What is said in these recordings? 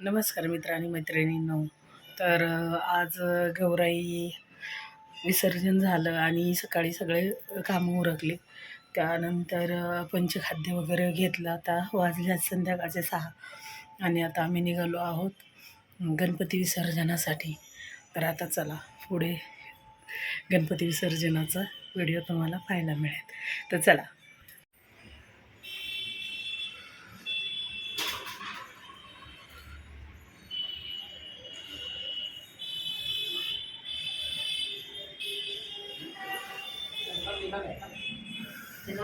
नमस्कार मित्र आणि मैत्रिणींनो. तर आज गौराई विसर्जन झालं आणि सकाळी सगळे कामं उरकले. त्यानंतर पंचखाद्य वगैरे घेतलं. आता वाजले आज संध्याकाळचे सहा आणि आता आम्ही निघालो आहोत गणपती विसर्जनासाठी. तर आता चला पुढे गणपती विसर्जनाचा व्हिडिओ तुम्हाला पाहायला मिळेल. तर चला.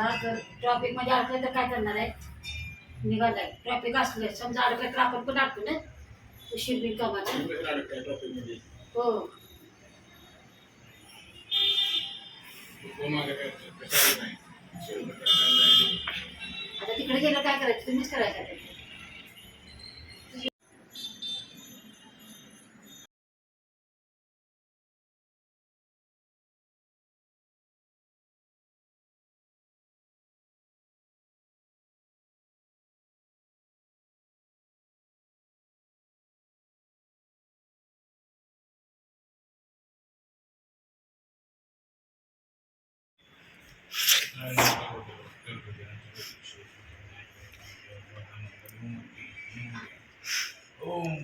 त्याला जर ट्रॉफिकमध्ये अडकलं तर काय करणार आहे? निघालाय. ट्रॉफिक असलं समजा अडकलं तर आपण पण अडकू ना उशीर बिन कामाला हो. आता तिकडे गेलं काय करायचं? तुम्हीच करायचं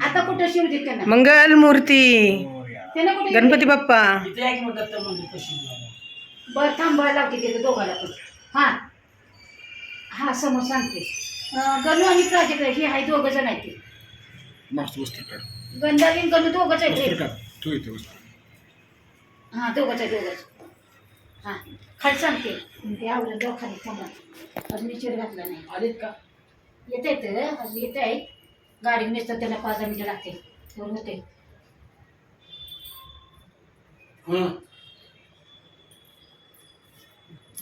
आता. कुठं शिवजित त्यांना? मंगल मूर्ती. त्यांना कुठे गणपती बाप्पा. बर थांबायला लावते तिथे दोघाला पण. हा. हा समोर सांगते. अं, गणू आणि प्राजक्त हे आहे दोघं जण आहेत ते. मागची वस्तू काढ. गंधारी आणि गणू दोघंच आहेत वस्तू ते. काढ. तू इथे वस्तू हा दोघंच आहे दोघंच. हा. खाली सांगते ते. आवडलं जाऊ खाली थांबा. चिड घातला नाही. आलेत का? येत आहेत अजून येत आहे गाडी नेसतात त्याला पाच दहा मिनिटं लागते तेवढं होते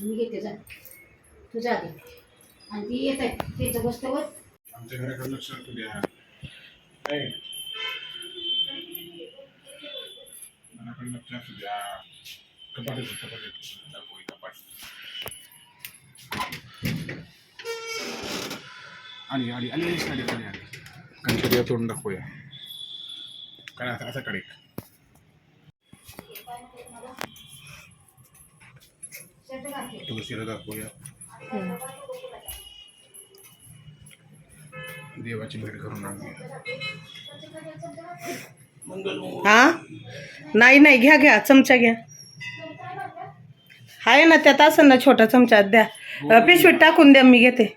मी घेते जा. तू जा दे आणि ती येत आहे त्याचं बसतोवर आमच्या घराकडे लक्ष तू द्या. काय घराकडे लक्ष असू द्या. कपाट येतो कपाट आली आली आली आली आली आली आली गणपती दाखवूया. काय आता आता कडे तुळशीला दाखवूया. देवाची भेट करून आणूया. हा? नाही नाही घ्या घ्या चमचा घ्या. आहे ना त्यात असं ना छोटा चमचा द्या. अ, पिशवीत टाकून द्या मी घेते.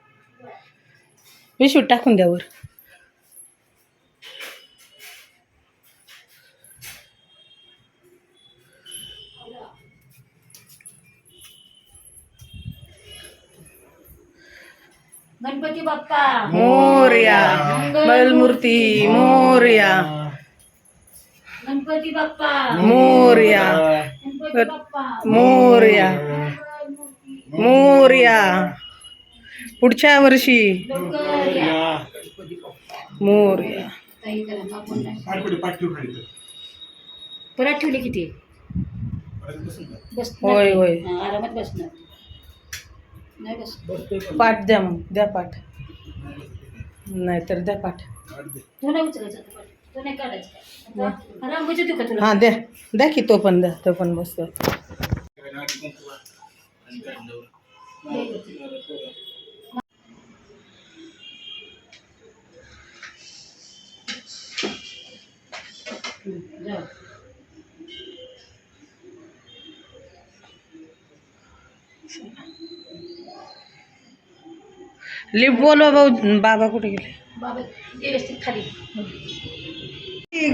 पिशवीत टाकून द्या वर. गणपती बाप्पा. मोर्या मंगलमूर्ती मोर्या. गणपती बाप्पा. मोर्या. मोर्या मोर्या पुढच्या वर्षी. मोर्या परत ठेवले किती? होय, होय. आरामात बसणार. नाही बस पाठ द्या मग द्या पाठ. नाहीतर द्या पाठ. हाँ दे देखी तो पण तो पण मस्त Thank you. लिफ्ट बोलवा भाऊ बाबा कुठे गेले? खाली.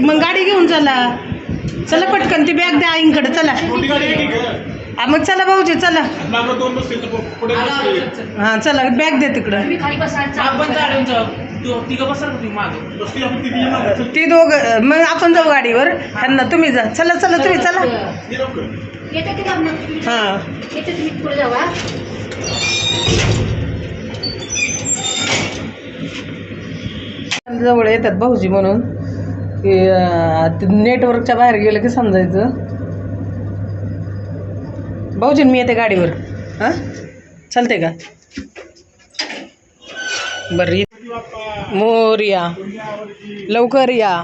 मग गाडी घेऊन चला. चला पटकन ती बॅग द्या आईंकडे चला? हा मग चला भाऊजी चला. हां चला बॅग द्या तिकडं. ती दोघं मग आपण जाऊ गाडीवर. त्यांना तुम्ही जा. चला चला तुम्ही चला. हां येते तुम्ही पुढे जावा जवळ येतात भाऊजी म्हणून की नेटवर्कच्या बाहेर गेलं की समजायचं. भाऊजी मी येते गाडीवर. हां? चालते का? बरं मोर्या. लवकर या.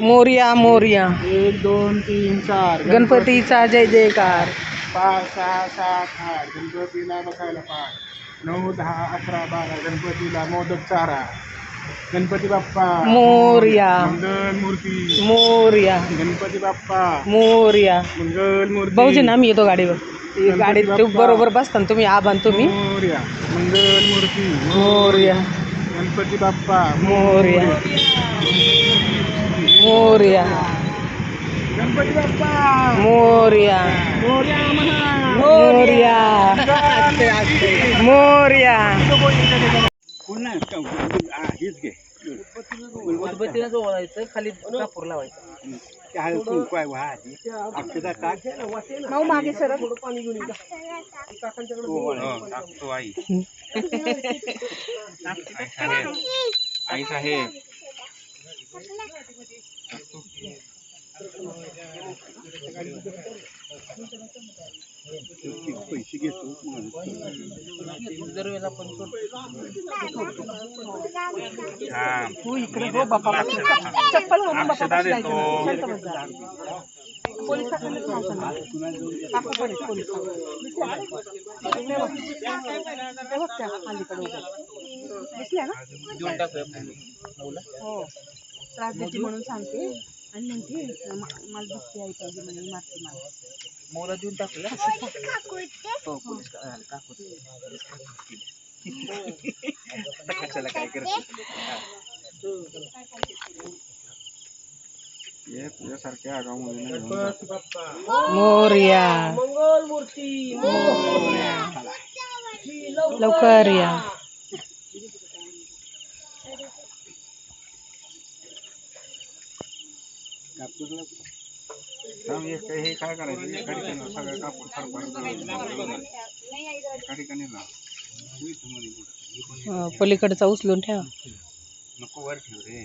मोर्या मोर्या. एक दोन तीन चार. गणपतीचा जय जयकार. पाच सहा सात आठ. गणपतीला बसायला पाच. नऊ दहा अकरा बारा. गणपतीला मोदक चारा. गणपती बाप्पा. मोर्या. मंगल मूर्ती. मोर्या. गणपती बाप्पा. मोर्या. मंगल मूर्ती. भाऊजी ना आम्ही येतो गाडीवर. गाडीत ते बरोबर बसता ना तुम्ही आबान तुम्ही. मोर्या. मंगल मूर्ती. मोर्या. गणपती बाप्पा. मोर्या. मोर्या. गणपती बाप्पा. मोर्या. मोर्या म्हणा मोर्या. मोर्या. पुन्हा हेच घे. उदबत्तीला ओळायचं खाली कापूर लावायचं. काय काय वा अक्षता टाक. माऊ मागे सर टाकतो आई. आई साहेब. पैसे घेतो दरवेळेला पण हा तू इकडे हो बापा चप्पल घालून बापा अक्षता देतो शांत बस जा. पोलीस काकांना तू सांगतो ना. काकू पण आहेत पोलीस दिसल्या का? ते बघ. ते बघ त्या अलीकडे उभ्या. दिसल्या ना हो त्रास देते म्हणून सांगते आणि म्हणते मला भक्ती आई पाहिजे म्हणून मारते मला. मोला देऊन टाकलं. हो पोलीस का- काकू कशाला काय करतो? तुझ्यासारख्या आगाऊ मोर्या. लवकर या. हे काय करायचं? एका ठिकाणी सगळं कापूर फार एका ठिकाणी पलीकडचा उचलून ठेवा. नको वर ठेव रे.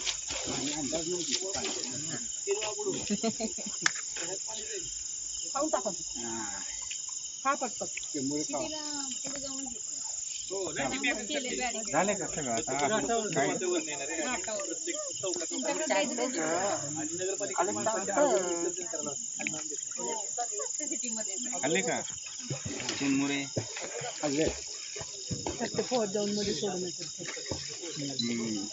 हा पटपट त्यामुळे खाऊ. झाले का सगळं आता काय खाल्ले का चिरमुरे खाल्ले ते पोहोच जाऊन मध्ये सोडून येतात हम्म.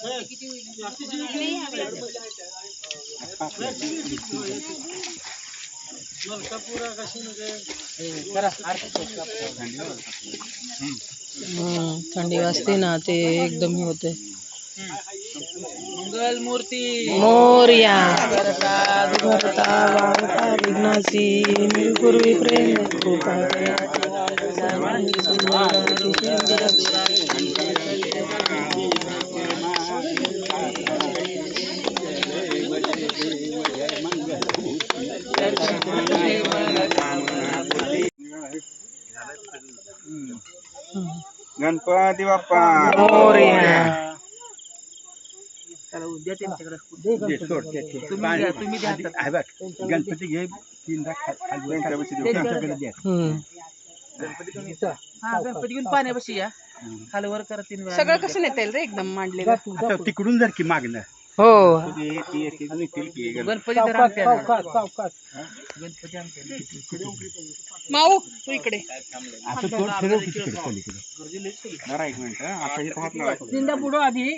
हम्म, थंडी वाजते ना ते एकदम हे होते मंगल मूर्ती मोर्या भरता वारता विघ्नासी निर्पूर्वी प्रेम कृपा गणपती बाप्पा. मोरया. घे, सोड, ते, ते. आधी- आहे बघ, गणपती घे तीनदा खा- खाली वर खाली देऊ. त्यांच्याकडे द्या. हम्म. हा गणपती घेऊन पाण्यापाशी या. खालीवर करा तीन वेळा सगळं कसं नेता येईल रे एकदम मांडलेलं? तिकडून जर की मागणं. हो गणपती. तर. गणपती आणते माऊ तू इकडे असं तोड ठरव की तिकडे पलीकडे. जरा एक मिनिट हं. आता हात. जिंदा पुढं आधी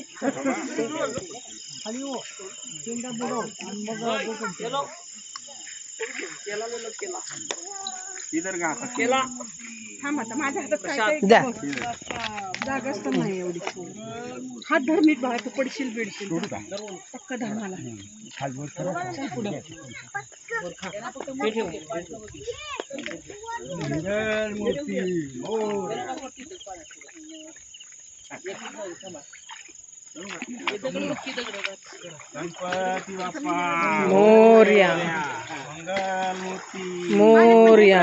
इधर का केला. थांब आता माझ्या हातात काय काय द्या. जागाच तर नाही एवढी. हात धर नीट बाळा तू पडशील बिडशील. सोडू का? पक्का धर मला. चल पुढं. मंगल मूर्ती. मोर. गणपती बाप्पा मोर्या. मंगल मोर्या.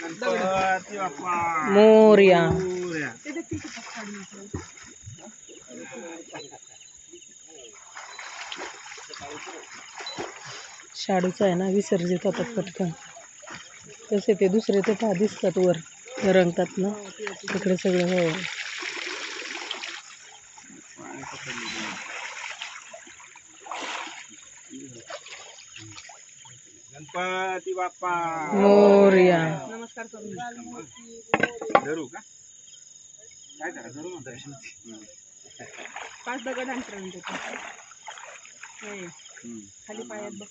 गणपती बाप्पा मोर्या. मोरया. शाडूचं आहे ना विसर्जित होतात पटकन. तसे ते दुसरे ते पहा दिसतात वर रंगतात ना. तिकडे सगळं हो गणपती बाप्पा मोर्या धरू का काय करा धरू म्हणता पाच दगड अंतर म्हणते खाली पायात बघ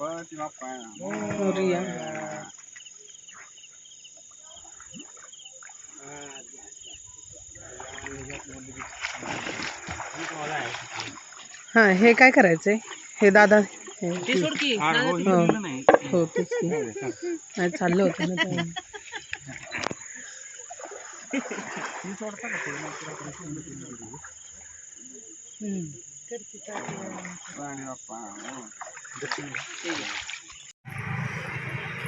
गणपती बाप्पा मोर्या हां हे काय करायचंय हे दादा हे- हा, हो, हो. नाही. हो तेच की नाही चाललं होतं ना ते. हो.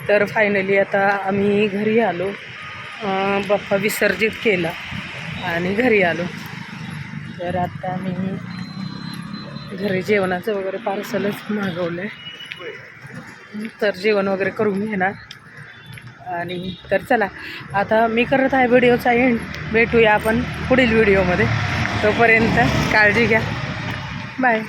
तर फायनली आता आम्ही घरी आलो अं, बाप्पा विसर्जित केला आणि घरी आलो तर आता आम्ही घरी जेवणाचं वगैरे पार्सलच मागवलं आहे. तर जेवण वगैरे करून घेणार. आणि तर चला आता मी करत आहे व्हिडिओचा एंड भेटूया आपण पुढील व्हिडिओमध्ये. तोपर्यंत काळजी घ्या. बाय